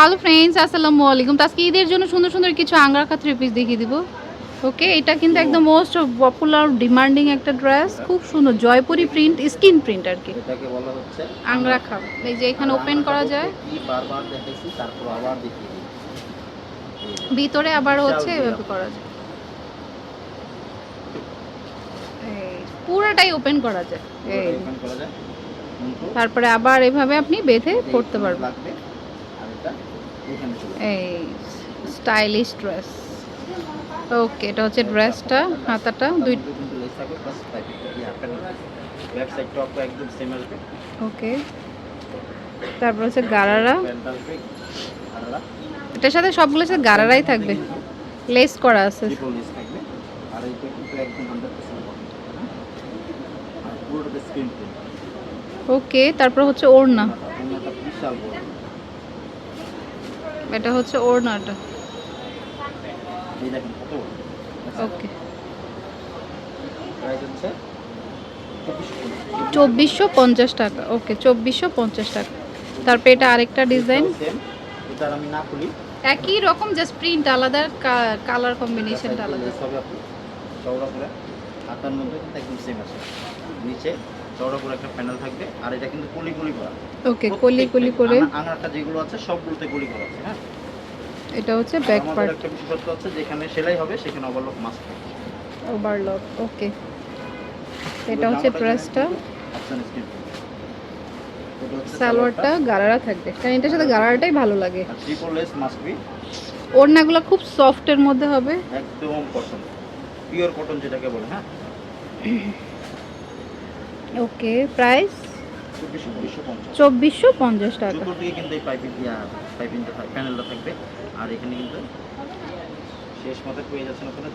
Hello friends আসসালামু আলাইকুম। তো আজকে ঈদের জন্য সুন্দর সুন্দর কিছু আংরাখা থ্রি পিস দেখিয়ে দিব। ওকে এটা কিন্তু একদম মোস্ট পপুলার ডিমান্ডিং একটা ড্রেস খুব সুন্দর জয়পুরি প্রিন্ট স্কিন প্রিন্ট আর কি। এটাকে বলা হচ্ছে আংরাখা এই যে এখানে ওপেন করা যায়। কি বারবার দেখাইছি তারপর আবার দেখিয়ে দিই। ভিতরে আবার হচ্ছে এভাবে করা যায়। এই, পুরোটাই ওপেন করা যায়। এই। ওপেন করা যায়। তারপরে আবার এভাবে আপনি বেঁধে পড়তে পারবেন লাগবে আর এটা এখানে চলে যাবে। এই স্টাইলিশ ড্রেস ওকে এটা হচ্ছে ড্রেসটা হাতাটা দুই ওকে তারপর হচ্ছে গারারা। এটার সাথে সবগুলোর সাথে গারারাই থাকবে। লেস করা আছে। ট্রিপল লেস থাকবে। আর এইটা কিন্তু একদম 100% কটন আর পুরোটা স্ক্রিন প্রিন্ট ওকে তারপর হচ্ছে ওড়না। ওনাটা বিশাল বড়। এটা হচ্ছে ওড়নাটা ওকে প্রাইস হচ্ছে 2450 চব্বিশশো পঞ্চাশ টাকা ওকে চব্বিশশো পঞ্চাশ টাকা। তারপর এটা আরেকটা ডিজাইন। একই রকম জাস্ট প্রিন্ট আলাদা কালার কম্বিনেশনটা আলাদা। চওড়া করে একটা প্যানেল থাকবে আর এটা কিন্তু কলি কলি করা। ওকে কলি কলি করে। আঙারটা যেগুলো আছে সবগুলোতে কলি করা আছে হ্যাঁ? এটা হচ্ছে ব্যাক পার্ট একটা বিশেষত্ব আছে যেখানে সেলাই হবে সেখানে ওভারলক মাস্ক ওভারলক ওকে। এটা হচ্ছে হচ্ছে সালোয়ারটা গারারা থাকবে। কারণ এটার সাথে গারারাটাই ভালো লাগে। আর ট্রিপল লেস মাস্ক বি ওড়নাগুলো খুব সফটের মধ্যে হবে। একদম কটন পিওর কটন যেটাকে বলে হ্যাঁ? ওকে প্রাইস চব্বিশশো পঞ্চাশ টাকা। চতুর্দিকে কিন্তু এই পাইপিং পাইপিংটা থাকবে প্যানেলটা থাকবে। আর এখানে কিন্তু শেষ মতো পেয়ে যাচ্ছেন ওখানে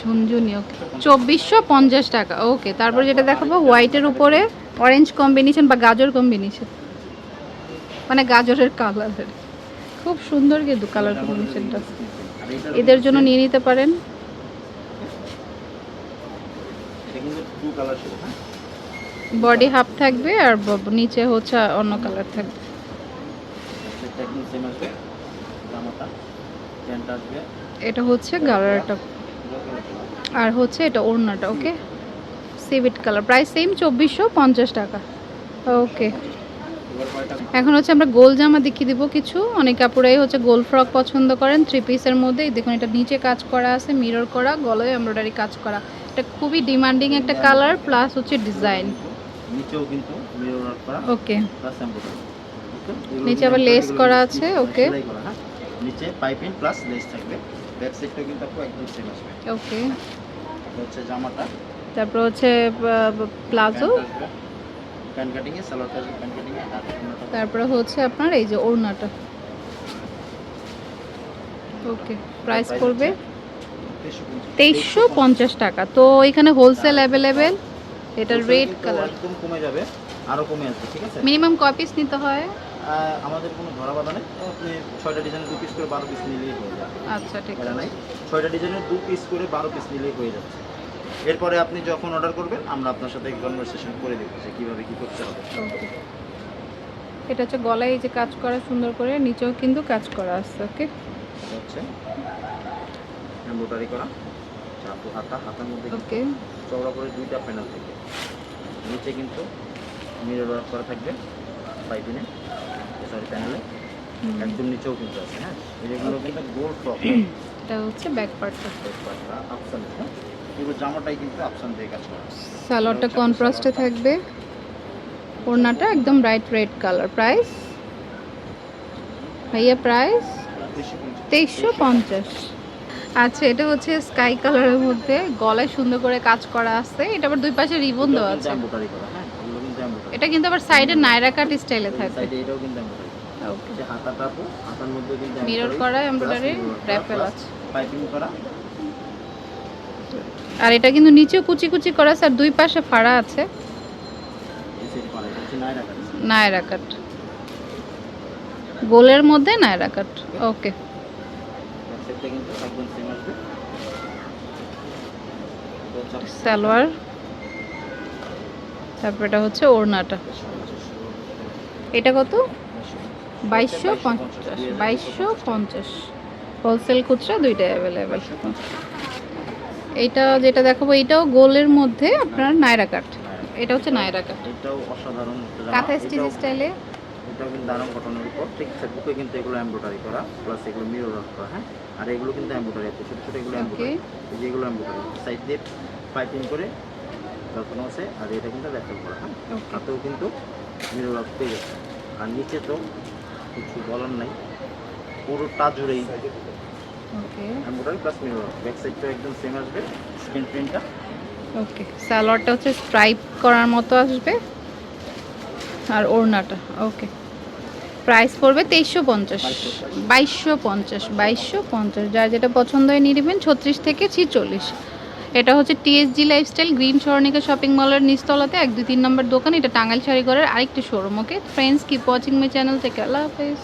ঝুনঝুনি। ওকে চব্বিশশো পঞ্চাশ টাকা ওকে তারপর যেটা দেখাবো হোয়াইটের উপরে অরেঞ্জ কম্বিনেশন বা গাজর কম্বিনেশন মানে গাজরের কালার খুব সুন্দর কিন্তু কালার কম্বিনেশনটা এদের জন্য নিয়ে নিতে পারেন। এটা কিন্তু টু কালার ছিল হ্যাঁ? বডি হাফ থাকবে আর নিচে হচ্ছে অন্য কালার থাকবে। এটা হচ্ছে গালারটা। আর হচ্ছে এটা ওড়নাটা, ওকে? সিভিট কালার প্রাইস সেম চব্বিশশো পঞ্চাশ টাকা। ওকে। এখন হচ্ছে আমরা গোল জামা দেখিয়ে দিব কিছু। অনেক কাপড়াই হচ্ছে গোল ফ্রক পছন্দ করেন। থ্রি পিসের মধ্যে। দেখুন, এটা নিচে কাজ করা আছে মিরর করা, গলায় এমব্রয়ডারি কাজ করা। এটা খুবই ডিমান্ডিং একটা কালার প্লাস হচ্ছে ডিজাইন নিচেও কিন্তু মিরর ওয়ার্ক করা। ওকে প্লাস এমব্রয়ডারি নিচে আবার লেস করা আছে, okay. হ্যাঁ? নিচে পাইপিং প্লাস লেস থাকবে। ব্যাক সাইডটাও কিন্তু আপু একদম সেম আসবে। ওকে হচ্ছে জামাটা। তারপর হচ্ছে প্লাজো প্যান্ট কাটিং এ সালোয়ারটা আসবে প্যান্ট কাটিং এ তারপরে হচ্ছে আপনার এই যে ওড়নাটা। ওকে প্রাইস পড়বে তেইশশো পঞ্চাশ। টাকা। তো এখানে হোলসেল অ্যাভেলেবেল এটা রেড কালার একদম কমে যাবে আরও কমে আসবে ঠিক আছে? মিনিমাম কয় পিস নিতে হয়? আমাদের কোনো ধরা বাধা নেই। আপনি ছয়টা ডিজাইনের দু পিস করে বারো পিস নিলেই হয়ে যাবে। আচ্ছা ঠিক আছে। নাই। ছয়টা ডিজাইনের দু পিস করে বারো পিস নিলেই হয়ে যাচ্ছে এরপরে আপনি যখন অর্ডার করবেন আমরা আপনার সাথে কনভারসেশন করে দেবো যে কীভাবে কী করতে হবে। ওকে এটা হচ্ছে গলায় এই যে কাজ করা সুন্দর করে নিচেও কিন্তু কাজ করা আছে ওকে হচ্ছে এমব্রয়ডারি করা। চাপু হাতা হাতার মধ্যে ওকে চওড়া করে দুইটা প্যানেল থাকে। নিচে কিন্তু মিরর ওয়ার্ক করা থাকবে পাইপিনে সরি প্যানেলে একদম নিচেও কিন্তু আছে হ্যাঁ? এগুলো কিন্তু গোল ফ্রক এটা হচ্ছে ব্যাক পার্টটা অপশন হ্যাঁ পুরো জামাটাই কিন্তু আপসান দিয়ে কাজ করা। সালোয়ারটা কন্ট্রাস্টে থাকবে। ওড়নাটা একদম ব্রাইট রেড কালার প্রাইস ভাইয়া প্রাইস তেইশশো পঞ্চাশ। আচ্ছা এটা হচ্ছে স্কাই কালারের মধ্যে গলায় সুন্দর করে কাজ করা আছে। এটা আবার দুই পাশে রিবন দেওয়া আছে। হ্যাঁ? এটা কিন্তু আবার সাইডে নাইরা কাট স্টাইলে থাকে। সাইডে এটাও কিন্তু ওকে হাতাটা আপু হাতার মধ্যে কিন্তু মিরর করা এমব্রয়ডারি র্যাপেল আছে। পাইপিং করা। আর এটা কিন্তু নিচেও কুচি কুচি করা আছে আর দুই পাশে ফাড়া আছে। নায়রা কাট। গোলের মধ্যে নায়রা কাট। ওকে সেটটা কিন্তু একদম সেম আসবে। এটা হচ্ছে আপনার সালোয়ার তারপর এটা হচ্ছে ওড়নাটা। এটা কত? বাইশশো পঞ্চাশ বাইশশো পঞ্চাশ। হোলসেল খুচরা দুইটাই অ্যাভেলেবেল এইটা যেটা দেখাবো এটাও গোলের মধ্যে আপনার নায়রা কাট। এটা হচ্ছে নায়রা কাট। জামা। কাঁথা স্টিচ স্টাইলে এটাও কিন্তু দারুণ কটনের উপর ঠিক বুকে কিন্তু এগুলো এমব্রয়ডারি করা প্লাস এগুলো মিরর করা হ্যাঁ? আর এগুলো কিন্তু এমব্রয়ডারি আছে ছোটো ছোটো এগুলো এমব্রয়ডারি এই যে এগুলো এমব্রয়ডারি সাইড দিয়ে পাইপিং করে যখন আছে আর এটা কিন্তু ল্যাপটপ করা হ্যাঁ? হাতেও কিন্তু মিরর ওয়ার্ক পেয়ে যাচ্ছে আর নিচে তো কিছু বলার নাই পুরোটা জুড়েই okay embroidery plus mirror back সাইডটাও একদম সেম আসবে স্ক্রিন প্রিন্টটা ওকে সালোয়ারটা হচ্ছে স্ট্রাইপ করার মতো আসবে আর ওড়নাটা ওকে প্রাইস পড়বে তেইশশো পঞ্চাশ, বাইশশো পঞ্চাশ বাইশশো পঞ্চাশ, যার যেটা পছন্দ হয় নিয়ে নেবেন ছত্রিশ থেকে ছিচল্লিশ। এটা হচ্ছে TSG lifestyle green Swarnika shopping মলের নিচতলাতে, এক দুই তিন নম্বর দোকান, এটা টাঙ্গাইল শাড়িঘরের আরেকটি showroom okay friends keep watching my channel থেকে আল্লাহ হাফেজ।